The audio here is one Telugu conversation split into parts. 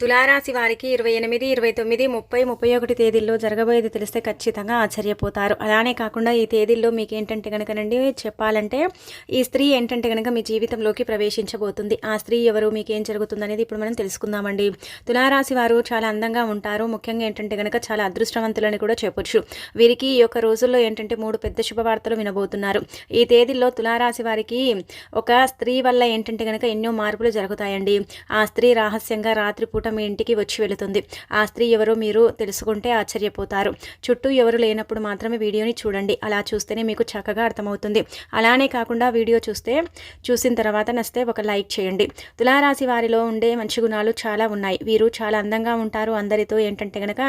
తులారాశి వారికి ఇరవై ఎనిమిది ఇరవై తొమ్మిది ముప్పై ముప్పై ఒకటి తేదీల్లో జరగబోయేది తెలిస్తే ఖచ్చితంగా ఆశ్చర్యపోతారు. అలానే కాకుండా ఈ తేదీల్లో మీకు ఏంటంటే కనుకనండి చెప్పాలంటే ఈ స్త్రీ ఏంటంటే కనుక మీ జీవితంలోకి ప్రవేశించబోతుంది. ఆ స్త్రీ ఎవరు మీకు ఏం జరుగుతుంది అనేది ఇప్పుడు మనం తెలుసుకుందామండి. తులారాశి వారు చాలా అందంగా ఉంటారు. ముఖ్యంగా ఏంటంటే కనుక చాలా అదృష్టవంతులని కూడా చెప్పొచ్చు. వీరికి ఈ యొక్క రోజుల్లో ఏంటంటే మూడు పెద్ద శుభవార్తలు వినబోతున్నారు. ఈ తేదీల్లో తులారాశి వారికి ఒక స్త్రీ వల్ల ఏంటంటే కనుక ఎన్నో మార్పులు జరుగుతాయండి. ఆ స్త్రీ రహస్యంగా రాత్రిపూట మీ ఇంటికి వచ్చి వెళుతుంది. ఆ స్త్రీ ఎవరో మీరు తెలుసుకుంటే ఆశ్చర్యపోతారు. చుట్టూ ఎవరు లేనప్పుడు మాత్రమే వీడియోని చూడండి. అలా చూస్తేనే మీకు చక్కగా అర్థమవుతుంది. అలానే కాకుండా వీడియో చూస్తే చూసిన తర్వాత నస్తే ఒక లైక్ చేయండి. తులారాశి వారిలో ఉండే మంచి గుణాలు చాలా ఉన్నాయి. వీరు చాలా అందంగా ఉంటారు. అందరితో ఏంటంటే గనక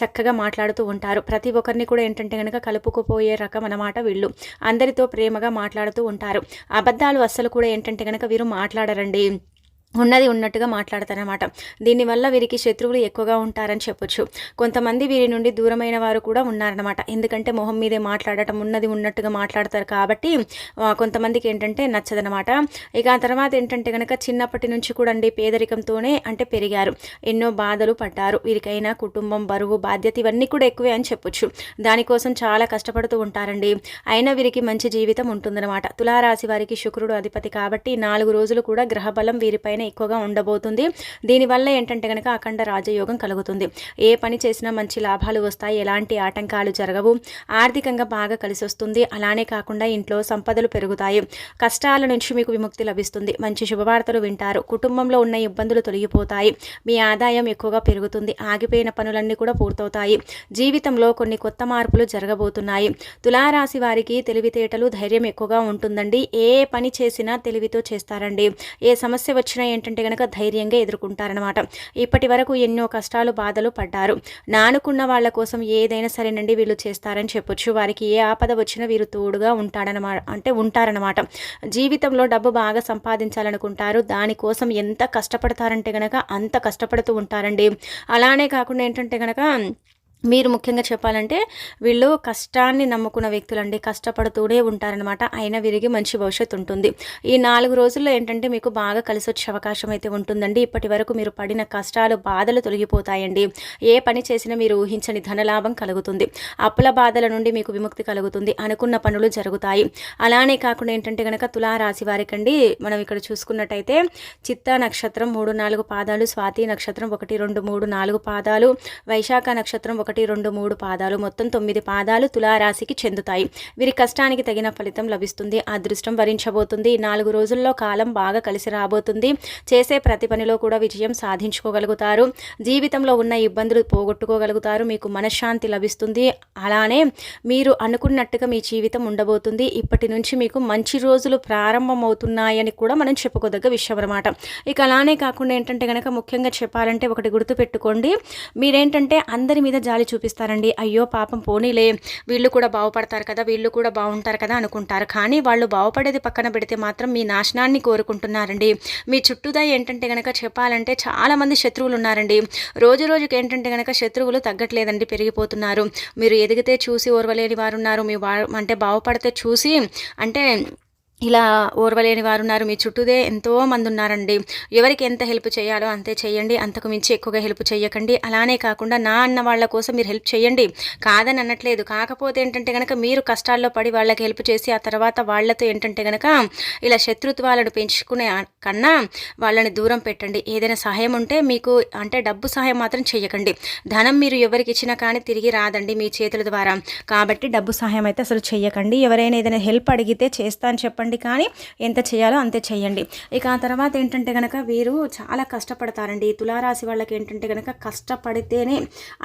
చక్కగా మాట్లాడుతూ ఉంటారు. ప్రతి ఒక్కరిని కూడా ఏంటంటే గనక కలుపుకుపోయే రకం అన్నమాట వీళ్ళు. అందరితో ప్రేమగా మాట్లాడుతూ ఉంటారు. అబద్ధాలు అస్సలు కూడా ఏంటంటే గనక వీరు మాట్లాడరండి. ఉన్నది ఉన్నట్టుగా మాట్లాడతారనమాట దీనివల్ల వీరికి శత్రువులు ఎక్కువగా ఉంటారని చెప్పొచ్చు. కొంతమంది వీరి నుండి దూరమైన వారు కూడా ఉన్నారనమాట ఎందుకంటే మొహం మీదే మాట్లాడటం ఉన్నది ఉన్నట్టుగా మాట్లాడతారు కాబట్టి కొంతమందికి ఏంటంటే నచ్చదనమాట ఇక ఆ తర్వాత ఏంటంటే కనుక చిన్నప్పటి నుంచి కూడా అండి పేదరికంతోనే అంటే పెరిగారు. ఎన్నో బాధలు పడ్డారు. వీరికైనా కుటుంబం బరువు బాధ్యత ఇవన్నీ కూడా ఎక్కువే అని చెప్పొచ్చు. దానికోసం చాలా కష్టపడుతూ ఉంటారండి. అయినా వీరికి మంచి జీవితం ఉంటుందన్నమాట. తులారాశి వారికి శుక్రుడు అధిపతి కాబట్టి నాలుగు రోజులు కూడా గ్రహబలం వీరిపైన ఎక్కువగా ఉండబోతుంది. దీనివల్ల ఏంటంటే కనుక అఖండ రాజయోగం కలుగుతుంది. ఏ పని చేసినా మంచి లాభాలు వస్తాయి. ఎలాంటి ఆటంకాలు జరగవు. ఆర్థికంగా బాగా కలిసి వస్తుంది. అలానే కాకుండా ఇంట్లో సంపదలు పెరుగుతాయి. కష్టాల నుంచి మీకు విముక్తి లభిస్తుంది. మంచి శుభవార్తలు వింటారు. కుటుంబంలో ఉన్న ఇబ్బందులు తొలగిపోతాయి. మీ ఆదాయం ఎక్కువగా పెరుగుతుంది. ఆగిపోయిన పనులన్నీ కూడా పూర్తవుతాయి. జీవితంలో కొన్ని కొత్త మార్పులు జరగబోతున్నాయి. తులారాశి వారికి తెలివితేటలు ధైర్యం ఎక్కువగా ఉంటుందండి. ఏ పని చేసినా తెలివితో చేస్తారండి. ఏ సమస్య వచ్చినా ఏంటంటే కనుక ధైర్యంగా ఎదుర్కొంటారనమాట ఇప్పటి వరకు ఎన్నో కష్టాలు బాధలు పడ్డారు. నానుకున్న వాళ్ళ కోసం ఏదైనా సరేనండి వీళ్ళు చేస్తారని చెప్పొచ్చు. వారికి ఏ ఆపద వచ్చినా వీరు తోడుగా ఉంటాడనమాట అంటే ఉంటారనమాట జీవితంలో డబ్బు బాగా సంపాదించాలనుకుంటారు. దానికోసం ఎంత కష్టపడతారంటే గనక అంత కష్టపడుతూ ఉంటారండి. అలానే కాకుండా ఏంటంటే గనక మీరు ముఖ్యంగా చెప్పాలంటే వీళ్ళు కష్టాన్ని నమ్ముకున్న వ్యక్తులండి. కష్టపడుతూనే ఉంటారనమాట అయినా వీరికి మంచి భవిష్యత్తు ఉంటుంది. ఈ నాలుగు రోజుల్లో ఏంటంటే మీకు బాగా కలిసి వచ్చే అవకాశం అయితే ఉంటుందండి. ఇప్పటి వరకు మీరు పడిన కష్టాలు బాధలు తొలగిపోతాయండి. ఏ పని చేసినా మీరు ఊహించని ధనలాభం కలుగుతుంది. అప్పుల బాధల నుండి మీకు విముక్తి కలుగుతుంది. అనుకున్న పనులు జరుగుతాయి. అలానే కాకుండా ఏంటంటే కనుక తులారాశి వారికండి మనం ఇక్కడ చూసుకున్నట్టయితే చిత్తా నక్షత్రం మూడు నాలుగు పాదాలు స్వాతి నక్షత్రం ఒకటి రెండు మూడు నాలుగు పాదాలు వైశాఖ నక్షత్రం ఒకటి రెండు మూడు పాదాలు మొత్తం తొమ్మిది పాదాలు తులారాశికి చెందుతాయి. వీరి కష్టానికి తగిన ఫలితం లభిస్తుంది. అదృష్టం వరించబోతుంది. నాలుగు రోజుల్లో కాలం బాగా కలిసి రాబోతుంది. చేసే ప్రతి పనిలో కూడా విజయం సాధించుకోగలుగుతారు. జీవితంలో ఉన్న ఇబ్బందులు పోగొట్టుకోగలుగుతారు. మీకు మనశ్శాంతి లభిస్తుంది. అలానే మీరు అనుకున్నట్టుగా మీ జీవితం ఉండబోతుంది. ఇప్పటి నుంచి మీకు మంచి రోజులు ప్రారంభమవుతున్నాయని కూడా మనం చెప్పుకోదగ్గ విషయం అనమాట ఇక అలానే కాకుండా ఏంటంటే కనుక ముఖ్యంగా చెప్పాలంటే ఒకటి గుర్తు పెట్టుకోండి మీరేంటంటే అందరి మీద జాలి చూపిస్తారండి అయ్యో పాపం పోనీలే వీళ్ళు కూడా బాగుపడతారు కదా వీళ్ళు కూడా బాగుంటారు కదా అనుకుంటారు. కానీ వాళ్ళు బాగుపడేది పక్కన పెడితే మాత్రం మీ నాశనాన్ని కోరుకుంటున్నారండి. మీ చుట్టూదా ఏంటంటే కనుక చెప్పాలంటే చాలామంది శత్రువులు ఉన్నారండి రోజు రోజుకి ఏంటంటే కనుక శత్రువులు తగ్గట్లేదండి పెరిగిపోతున్నారు. మీరు ఎదిగితే చూసి ఓర్వలేని వారు ఉన్నారు మీ అంటే బాగుపడితే చూసి అంటే ఇలా ఓర్వలేని వారు ఉన్నారు మీ చుట్టూదే ఎంతో మంది ఉన్నారండి ఎవరికి ఎంత హెల్ప్ చేయాలో అంతే చేయండి. అంతకు మించి ఎక్కువగా హెల్ప్ చేయకండి అలానే కాకుండా నా అన్న వాళ్ళ కోసం మీరు హెల్ప్ చేయండి కాదని అనట్లేదు. కాకపోతే ఏంటంటే కనుక మీరు కష్టాల్లో పడి వాళ్ళకి హెల్ప్ చేసి ఆ తర్వాత వాళ్ళతో ఏంటంటే కనుక ఇలా శత్రుత్వాలను పెంచుకునే కన్నా వాళ్ళని దూరం పెట్టండి. ఏదైనా సహాయం ఉంటే మీకు అంటే డబ్బు సహాయం మాత్రం చేయకండి ధనం మీరు ఎవరికి ఇచ్చినా కానీ తిరిగి రాదండి మీ చేతుల ద్వారా. కాబట్టి డబ్బు సహాయం అయితే అసలు చేయకండి ఎవరైనా ఏదైనా హెల్ప్ అడిగితే చేస్తా అని చెప్పండి కానీ ఎంత చేయాలో అంతే చేయండి. ఇక ఆ తర్వాత ఏంటంటే కనుక వీరు చాలా కష్టపడతారండి. తులారాశి వాళ్ళకి ఏంటంటే కనుక కష్టపడితేనే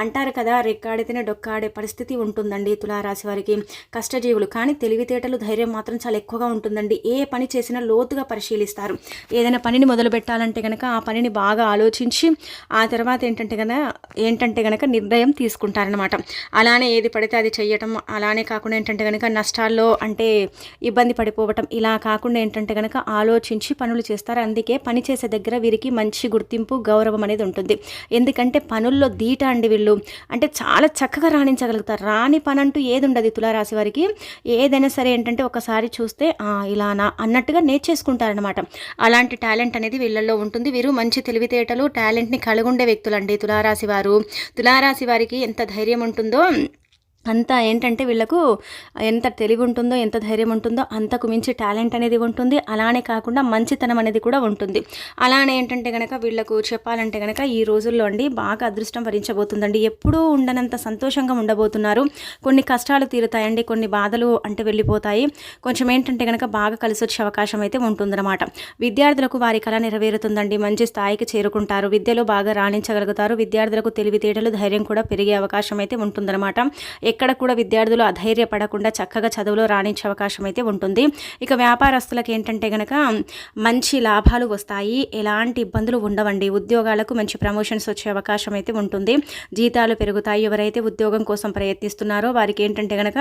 అంటారు కదా రెక్కాడితేనే డొక్కాడే పరిస్థితి ఉంటుందండి తులారాశి వారికి. కష్టజీవులు కానీ తెలివితేటలు ధైర్యం మాత్రం చాలా ఎక్కువగా ఉంటుందండి. ఏ పని చేసినా లోతుగా పరిశీలిస్తారు. ఏదైనా పనిని మొదలు పెట్టాలంటే కనుక ఆ పనిని బాగా ఆలోచించి ఆ తర్వాత ఏంటంటే కనుక ఏంటంటే కనుక నిర్ణయం తీసుకుంటారనమాట అలానే ఏది పడితే అది చేయటం అలానే కాకుండా ఏంటంటే కనుక నష్టాల్లో అంటే ఇబ్బంది పడిపోవటం ఇలా కాకుండా ఏంటంటే కనుక ఆలోచించి పనులు చేస్తారు. అందుకే పని చేసే దగ్గర వీరికి మంచి గుర్తింపు గౌరవం అనేది ఉంటుంది. ఎందుకంటే పనుల్లో దీట అండి వీళ్ళు. అంటే చాలా చక్కగా రాణించగలుగుతారు. రాని పని అంటూ ఏది ఉండదు తులారాశి వారికి. ఏదైనా సరే ఏంటంటే ఒకసారి చూస్తే ఇలానా అన్నట్టుగా నేర్చేసుకుంటారనమాట అలాంటి టాలెంట్ అనేది వీళ్ళల్లో ఉంటుంది. వీరు మంచి తెలివితేటలు టాలెంట్ని కలుగుండే వ్యక్తులండి తులారాశి వారు. తులారాశి వారికి ఎంత ధైర్యం ఉంటుందో అంతా ఏంటంటే వీళ్ళకు ఎంత తెలివి ఉంటుందో ఎంత ధైర్యం ఉంటుందో అంతకు మించి టాలెంట్ అనేది ఉంటుంది. అలానే కాకుండా మంచితనం అనేది కూడా ఉంటుంది. అలానే ఏంటంటే కనుక వీళ్ళకు చెప్పాలంటే కనుక ఈ రోజుల్లో అండి బాగా అదృష్టం భరించబోతుందండి ఎప్పుడూ ఉండనంత సంతోషంగా ఉండబోతున్నారు. కొన్ని కష్టాలు తీరుతాయండి కొన్ని బాధలు అంటే వెళ్ళిపోతాయి. కొంచెం ఏంటంటే కనుక బాగా కలిసి వచ్చే అవకాశం అయితే ఉంటుందన్నమాట. విద్యార్థులకు వారి కళ నెరవేరుతుందండి. మంచి స్థాయికి చేరుకుంటారు. విద్యలో బాగా రాణించగలుగుతారు. విద్యార్థులకు తెలివితేటలు ధైర్యం కూడా పెరిగే అవకాశం అయితే ఉంటుందన్నమాట. ఎక్కడ కూడా విద్యార్థులు అధైర్యపడకుండా చక్కగా చదువులో రాణించే అవకాశం అయితే ఉంటుంది. ఇక వ్యాపారస్తులకు ఏంటంటే కనుక మంచి లాభాలు వస్తాయి. ఎలాంటి ఇబ్బందులు ఉండవండి. ఉద్యోగాలకు మంచి ప్రమోషన్స్ వచ్చే అవకాశం అయితే ఉంటుంది. జీతాలు పెరుగుతాయి. ఎవరైతే ఉద్యోగం కోసం ప్రయత్నిస్తున్నారో వారికి ఏంటంటే కనుక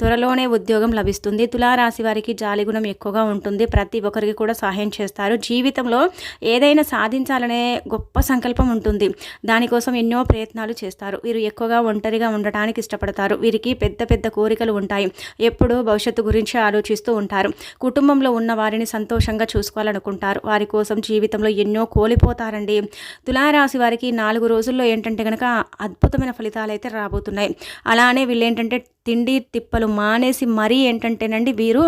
త్వరలోనే ఉద్యోగం లభిస్తుంది. తులారాశి వారికి జాలిగుణం ఎక్కువగా ఉంటుంది. ప్రతి ఒక్కరికి కూడా సహాయం చేస్తారు. జీవితంలో ఏదైనా సాధించాలనే గొప్ప సంకల్పం ఉంటుంది. దానికోసం ఎన్నో ప్రయత్నాలు చేస్తారు. వీరు ఎక్కువగా ఒంటరిగా ఉండటానికి ఇష్టపడతారు. ఉంటారు వీరికి పెద్ద పెద్ద కోరికలు ఉంటాయి. ఎప్పుడూ భవిష్యత్తు గురించి ఆలోచిస్తూ ఉంటారు. కుటుంబంలో ఉన్న వారిని సంతోషంగా చూసుకోవాలనుకుంటారు. వారి కోసం జీవితంలో ఎన్నో కోల్పోతారండి. తులారాశి వారికి నాలుగు రోజుల్లో ఏంటంటే కనుక అద్భుతమైన ఫలితాలు అయితే రాబోతున్నాయి. అలానే వీళ్ళు ఏంటంటే తిండి తిప్పలు మానేసి మరీ ఏంటంటేనండి వీరు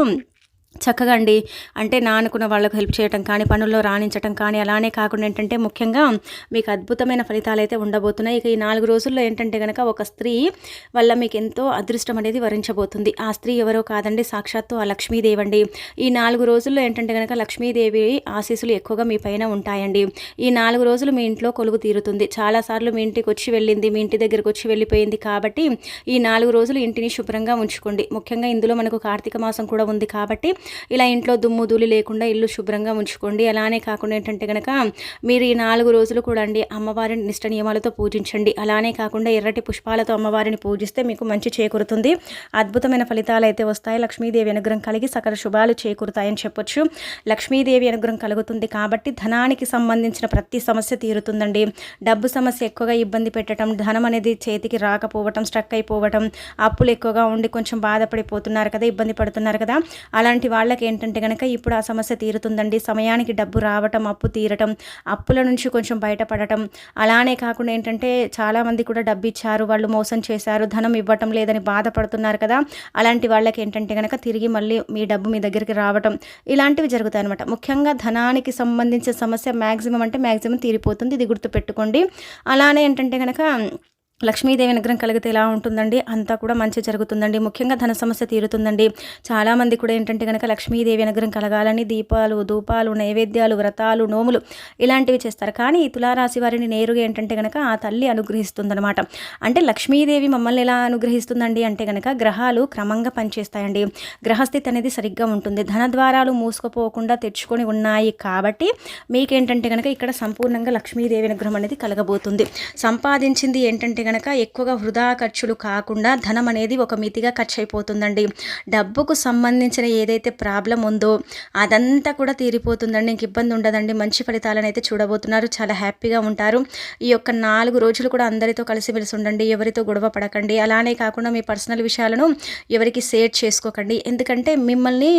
చక్కగా అండి. అంటే నా అనుకున్న వాళ్ళకు హెల్ప్ చేయటం కానీ పనుల్లో రాణించటం కానీ అలానే కాకుండా ఏంటంటే ముఖ్యంగా మీకు అద్భుతమైన ఫలితాలు అయితే ఉండబోతున్నాయి. ఇక ఈ నాలుగు రోజుల్లో ఏంటంటే కనుక ఒక స్త్రీ వల్ల మీకు ఎంతో అదృష్టం అనేది వరించబోతుంది. ఆ స్త్రీ ఎవరో కాదండి సాక్షాత్తు ఆ లక్ష్మీదేవి అండి ఈ నాలుగు రోజుల్లో ఏంటంటే కనుక లక్ష్మీదేవి ఆశీస్సులు ఎక్కువగా మీ పైన ఉంటాయండి. ఈ నాలుగు రోజులు మీ ఇంట్లో కొలుగు తీరుతుంది. చాలాసార్లు మీ ఇంటికి వచ్చి వెళ్ళింది మీ ఇంటి దగ్గరకు వచ్చి వెళ్ళిపోయింది కాబట్టి ఈ నాలుగు రోజులు ఇంటిని శుభ్రంగా ఉంచుకోండి. ముఖ్యంగా ఇందులో మనకు కార్తీక మాసం కూడా ఉంది కాబట్టి ఇలా ఇంట్లో దుమ్ము ధూళి లేకుండా ఇల్లు శుభ్రంగా ఉంచుకోండి. అలానే కాకుండా ఏంటంటే కనుక మీరు ఈ నాలుగు రోజులు కూడా అండి అమ్మవారిని నిష్ట నియమాలతో పూజించండి. అలానే కాకుండా ఎర్రటి పుష్పాలతో అమ్మవారిని పూజిస్తే మీకు మంచి చేకూరుతుంది. అద్భుతమైన ఫలితాలు అయితే వస్తాయి. లక్ష్మీదేవి అనుగ్రహం కలిగి సకల శుభాలు చేకూరుతాయని చెప్పొచ్చు. లక్ష్మీదేవి అనుగ్రహం కలుగుతుంది కాబట్టి ధనానికి సంబంధించిన ప్రతి సమస్య తీరుతుందండి. డబ్బు సమస్య ఎక్కువగా ఇబ్బంది పెట్టడం ధనం అనేది చేతికి రాకపోవటం స్ట్రక్ అయిపోవటం అప్పులు ఎక్కువగా ఉండి కొంచెం బాధపడిపోతున్నారు కదా ఇబ్బంది పడుతున్నారు కదా అలాంటి వాళ్ళకి ఏంటంటే కనుక ఇప్పుడు ఆ సమస్య తీరుతుందండి. సమయానికి డబ్బు రావటం అప్పు తీరటం అప్పుల నుంచి కొంచెం బయటపడటం. అలానే కాకుండా ఏంటంటే చాలామంది కూడా డబ్బు ఇచ్చారు వాళ్ళు మోసం చేశారు ధనం ఇవ్వటం లేదని బాధపడుతున్నారు కదా. అలాంటి వాళ్ళకి ఏంటంటే కనుక తిరిగి మళ్ళీ మీ డబ్బు మీ దగ్గరికి రావటం ఇలాంటివి జరుగుతాయి అనమాట ముఖ్యంగా ధనానికి సంబంధించిన సమస్య మ్యాక్సిమం అంటే మ్యాక్సిమం తీరిపోతుంది ఇది గుర్తుపెట్టుకోండి. అలానే ఏంటంటే కనుక లక్ష్మీదేవి అనుగ్రహం కలిగితే ఎలా ఉంటుందండి? అంతా కూడా మంచి జరుగుతుందండి. ముఖ్యంగా ధన సమస్య తీరుతుందండి. చాలామంది కూడా ఏంటంటే కనుక లక్ష్మీదేవి అనుగ్రహం కలగాలని దీపాలు ధూపాలు నైవేద్యాలు వ్రతాలు నోములు ఇలాంటివి చేస్తారు. కానీ ఈ తులారాశి వారిని నేరుగా ఏంటంటే కనుక ఆ తల్లి అనుగ్రహిస్తుందనమాట అంటే లక్ష్మీదేవి మమ్మల్ని ఎలా అనుగ్రహిస్తుందండి అంటే కనుక గ్రహాలు క్రమంగా పనిచేస్తాయండి. గ్రహస్థితి అనేది సరిగ్గా ఉంటుంది. ధన ద్వారాలు మూసుకుపోకుండా తెచ్చుకొని ఉన్నాయి కాబట్టి మీకేంటంటే కనుక ఇక్కడ సంపూర్ణంగా లక్ష్మీదేవి అనుగ్రహం అనేది కలగబోతుంది. సంపాదించింది ఏంటంటే గనక ఎక్కువగా వృధా ఖర్చులు కాకుండా ధనం అనేది ఒక మితిగా ఖర్చు అయిపోతుందండి డబ్బుకు సంబంధించిన ఏదైతే ప్రాబ్లం ఉందో అదంతా కూడా తీరిపోతుందండి. ఇంక ఇబ్బంది ఉండదండి. మంచి ఫలితాలను అయితే చూడబోతున్నారు. చాలా హ్యాపీగా ఉంటారు. ఈ యొక్క నాలుగు రోజులు కూడా అందరితో కలిసిమెలిసి ఉండండి. ఎవరితో గొడవ పడకండి. అలానే కాకుండా మీ పర్సనల్ విషయాలను ఎవరికి షేర్ చేసుకోకండి. ఎందుకంటే మిమ్మల్ని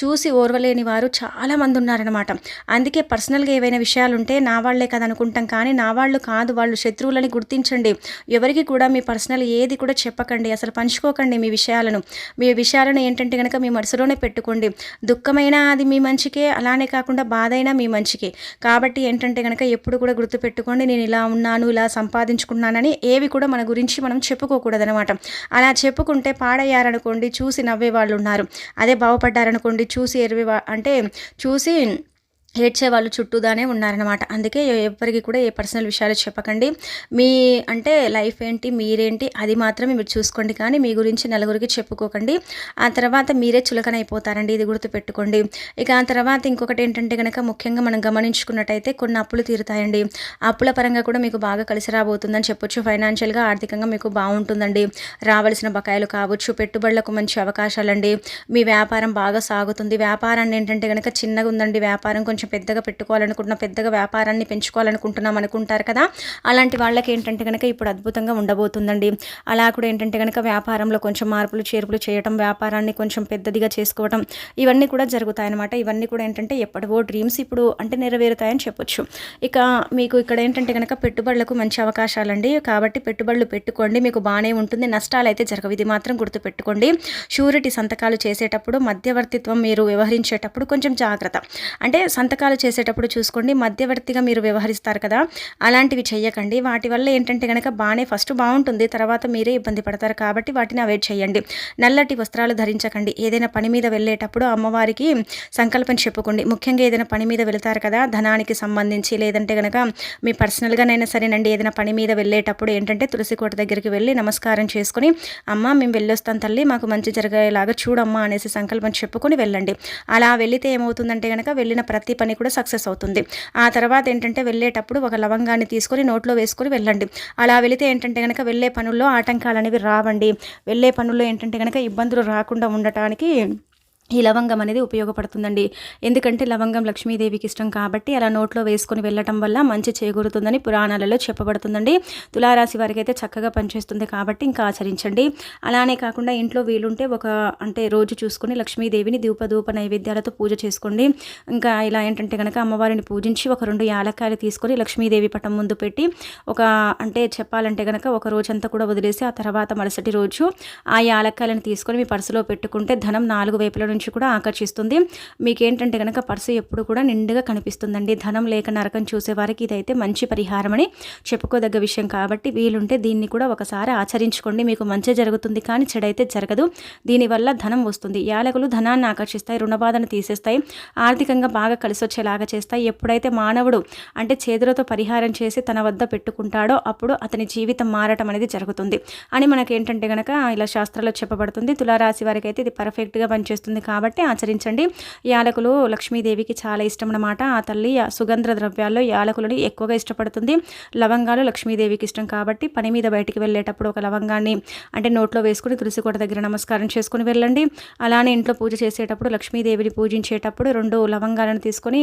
చూసి ఓర్వలేని వారు చాలామంది ఉన్నారనమాట అందుకే పర్సనల్గా ఏవైనా విషయాలు ఉంటే నా వాళ్ళే కదా అనుకుంటాం కానీ నా వాళ్ళు కాదు. వాళ్ళు శత్రువులని గుర్తించండి. ఎవరికి కూడా మీ పర్సనల్ ఏది కూడా చెప్పకండి అసలు పంచుకోకండి మీ విషయాలను. మీ విషయాలను ఏంటంటే కనుక మీ మనసులోనే పెట్టుకోండి. దుఃఖమైనా అది మీ మంచికే అలానే కాకుండా బాధ అయినా మీ మంచికే. కాబట్టి ఏంటంటే కనుక ఎప్పుడు కూడా గుర్తుపెట్టుకోండి నేను ఇలా ఉన్నాను ఇలా సంపాదించుకున్నానని ఏవి కూడా మన గురించి మనం చెప్పుకోకూడదనమాట అలా చెప్పుకుంటే పాడయ్యారనుకోండి చూసి నవ్వే వాళ్ళు ఉన్నారు అదే బాగుపడ్డారనుకోండి చూసి ఎరివే అంటే చూసి ఏడ్చే వాళ్ళు చుట్టూదానే ఉన్నారనమాట అందుకే ఎవరికి కూడా ఏ పర్సనల్ విషయాలు చెప్పకండి. మీ అంటే లైఫ్ ఏంటి మీరేంటి అది మాత్రమే మీరు చూసుకోండి. కానీ మీ గురించి నలుగురికి చెప్పుకోకండి. ఆ తర్వాత మీరే చులకన అయిపోతారండి. ఇది గుర్తుపెట్టుకోండి. ఇక ఆ తర్వాత ఇంకొకటి ఏంటంటే కనుక ముఖ్యంగా మనం గమనించుకున్నట్టయితే కొన్ని అప్పులు తీరుతాయండి. అప్పుల పరంగా కూడా మీకు బాగా కలిసి రాబోతుందని చెప్పొచ్చు. ఫైనాన్షియల్గా ఆర్థికంగా మీకు బాగుంటుందండి. రావాల్సిన బకాయిలు కావచ్చు పెట్టుబడులకు మంచి అవకాశాలండి. మీ వ్యాపారం బాగా సాగుతుంది. వ్యాపారాన్ని ఏంటంటే కనుక చిన్నగా ఉందండి వ్యాపారం కొంచెం కొంచెం పెద్దగా పెట్టుకోవాలనుకుంటున్నాం పెద్దగా వ్యాపారాన్ని పెంచుకోవాలనుకుంటున్నాం అనుకుంటారు కదా. అలాంటి వాళ్ళకి ఏంటంటే కనుక ఇప్పుడు అద్భుతంగా ఉండబోతుందండి. అలా కూడా ఏంటంటే కనుక వ్యాపారంలో కొంచెం మార్పులు చేర్పులు చేయటం వ్యాపారాన్ని కొంచెం పెద్దదిగా చేసుకోవటం ఇవన్నీ కూడా జరుగుతాయన్నమాట. ఇవన్నీ కూడా ఏంటంటే ఎప్పటివో డ్రీమ్స్ ఇప్పుడు అంటే నెరవేరుతాయని చెప్పొచ్చు. ఇక మీకు ఇక్కడ ఏంటంటే కనుక పెట్టుబడులకు మంచి అవకాశాలండి. కాబట్టి పెట్టుబడులు పెట్టుకోండి. మీకు బాగానే ఉంటుంది. నష్టాలు అయితే జరగవు. ఇది మాత్రం గుర్తుపెట్టుకోండి షూరిటీ సంతకాలు చేసేటప్పుడు మధ్యవర్తిత్వం మీరు వ్యవహరించేటప్పుడు కొంచెం జాగ్రత్త. అంటే సంతకాలు చేసేటప్పుడు చూసుకోండి. మధ్యవర్తిగా మీరు వ్యవహరిస్తారు కదా అలాంటివి చేయకండి వాటి వల్ల ఏంటంటే కనుక బాగానే ఫస్ట్ బాగుంటుంది తర్వాత మీరే ఇబ్బంది పడతారు కాబట్టి వాటిని అవాయిడ్ చేయండి నల్లటి వస్త్రాలు ధరించకండి. ఏదైనా పని మీద వెళ్ళేటప్పుడు అమ్మవారికి సంకల్పం చెప్పుకోండి. ముఖ్యంగా ఏదైనా పని మీద వెళతారు కదా ధనానికి సంబంధించి లేదంటే కనుక మీ పర్సనల్గానైనా సరేనండి ఏదైనా పని మీద వెళ్ళేటప్పుడు ఏంటంటే తులసి కోట దగ్గరికి వెళ్ళి నమస్కారం చేసుకుని అమ్మ మేము వెళ్ళొస్తాం తల్లి మాకు మంచి జరిగేలాగా చూడమ్మా అనేసి సంకల్పం చెప్పుకొని వెళ్ళండి. అలా వెళితే ఏమవుతుందంటే కనుక వెళ్ళిన ప్రతి పని కూడా సక్సెస్ అవుతుంది. ఆ తర్వాత ఏంటంటే వెళ్ళేటప్పుడు ఒక లవంగాన్ని తీసుకొని నోట్లో వేసుకొని వెళ్ళండి. అలా వెళితే ఏంటంటే కనుక వెళ్ళే పనుల్లో ఆటంకాలు అనేవి రావండి. వెళ్ళే పనుల్లో ఏంటంటే కనుక ఇబ్బందులు రాకుండా ఉండటానికి ఈ లవంగం అనేది ఉపయోగపడుతుందండి. ఎందుకంటే లవంగం లక్ష్మీదేవికి ఇష్టం కాబట్టి అలా నోట్లో వేసుకొని వెళ్ళటం వల్ల మంచి చేకూరుతుందని పురాణాలలో చెప్పబడుతుందండి. తులారాశి వారికి అయితే చక్కగా పనిచేస్తుంది కాబట్టి ఇంకా ఆచరించండి. అలానే కాకుండా ఇంట్లో వీలుంటే ఒక అంటే రోజు చూసుకుని లక్ష్మీదేవిని ధూప నైవేద్యాలతో పూజ చేసుకోండి. ఇంకా ఇలా ఏంటంటే కనుక అమ్మవారిని పూజించి ఒక రెండు యాలక్కాయలు తీసుకొని లక్ష్మీదేవి పటం ముందు పెట్టి ఒక అంటే చెప్పాలంటే కనుక ఒక రోజంతా కూడా వదిలేసి ఆ తర్వాత మరుసటి రోజు ఆ యాలక్కాయలను తీసుకొని మీ పర్సులో పెట్టుకుంటే ధనం నాలుగు వైపుల నుంచి కూడా ఆకర్షిస్తుంది. మీకు ఏంటంటే కనుక పర్సు ఎప్పుడు కూడా నిండుగా కనిపిస్తుందండి. ధనం లేక నరకం చూసేవారికి ఇదైతే మంచి పరిహారం అని చెప్పుకోదగ్గ విషయం కాబట్టి వీలుంటే దీన్ని కూడా ఒకసారి ఆచరించుకోండి. మీకు మంచి జరుగుతుంది కానీ చెడైతే జరగదు. దీనివల్ల ధనం వస్తుంది. యాలకులు ధనాన్ని ఆకర్షిస్తాయి రుణబాధను తీసేస్తాయి ఆర్థికంగా బాగా కలిసి వచ్చేలాగా చేస్తాయి. ఎప్పుడైతే మానవుడు అంటే చేతులతో పరిహారం చేసి తన వద్ద పెట్టుకుంటాడో అప్పుడు అతని జీవితం మారటం అనేది జరుగుతుంది. అని మనకి ఏంటంటే కనుక ఇలా శాస్త్రాల్లో చెప్పబడుతుంది. తులారాశి వారికి అయితే ఇది పర్ఫెక్ట్గా పనిచేస్తుంది కాబట్టి ఆచరించండి. యాలకులు లక్ష్మీదేవికి చాలా ఇష్టం అన్నమాట ఆ తల్లి సుగంధ ద్రవ్యాల్లో యాలకులని ఎక్కువగా ఇష్టపడుతుంది. లవంగాలు లక్ష్మీదేవికి ఇష్టం కాబట్టి పని మీద బయటికి వెళ్ళేటప్పుడు ఒక లవంగాన్ని అంటే నోట్లో వేసుకుని తులసి కోట దగ్గర నమస్కారం చేసుకుని వెళ్ళండి. అలానే ఇంట్లో పూజ చేసేటప్పుడు లక్ష్మీదేవిని పూజించేటప్పుడు రెండు లవంగాలను తీసుకొని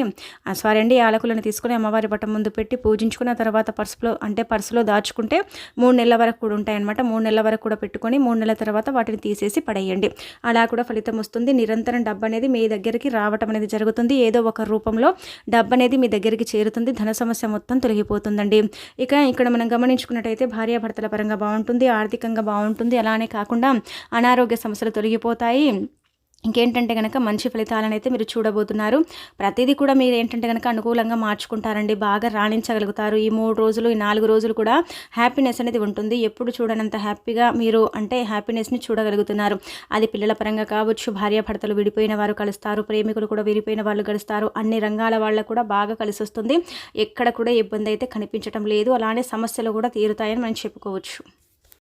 సారీ అండి యాలకులను తీసుకొని అమ్మవారి పట్టం ముందు పెట్టి పూజించుకున్న తర్వాత పర్సులో అంటే పర్సులో దాచుకుంటే మూడు నెలల వరకు కూడా ఉంటాయన్నమాట. మూడు నెలల వరకు కూడా పెట్టుకొని మూడు నెలల తర్వాత వాటిని తీసేసి పడేయండి. అలా కూడా ఫలితం వస్తుంది. నిర నిరంతరం డబ్బు అనేది మీ దగ్గరికి రావటం అనేది జరుగుతుంది. ఏదో ఒక రూపంలో డబ్బు అనేది మీ దగ్గరికి చేరుతుంది. ధన సమస్య మొత్తం తొలగిపోతుందండి. ఇక ఇక్కడ మనం గమనించుకున్నట్టయితే భార్యాభర్తల పరంగా బాగుంటుంది ఆర్థికంగా బాగుంటుంది. అలానే కాకుండా అనారోగ్య సమస్యలు తొలగిపోతాయి. ఇంకేంటంటే కనుక మంచి ఫలితాలను అయితే మీరు చూడబోతున్నారు. ప్రతిదీ కూడా మీరు ఏంటంటే కనుక అనుకూలంగా మార్చుకుంటారండి. బాగా రాణించగలుగుతారు. ఈ మూడు రోజులు ఈ నాలుగు రోజులు కూడా హ్యాపీనెస్ అనేది ఉంటుంది. ఎప్పుడు చూడనంత హ్యాపీగా మీరు అంటే హ్యాపీనెస్ని చూడగలుగుతున్నారు. అది పిల్లల పరంగా కావచ్చు భార్యాభర్తలు విడిపోయిన వారు కలుస్తారు ప్రేమికులు కూడా విడిపోయిన వాళ్ళు కలుస్తారు అన్ని రంగాల వాళ్ళకు కూడా బాగా కలిసి వస్తుంది. ఎక్కడ కూడా ఇబ్బంది అయితే కనిపించడం లేదు. అలానే సమస్యలు కూడా తీరుతాయని మనం చెప్పుకోవచ్చు.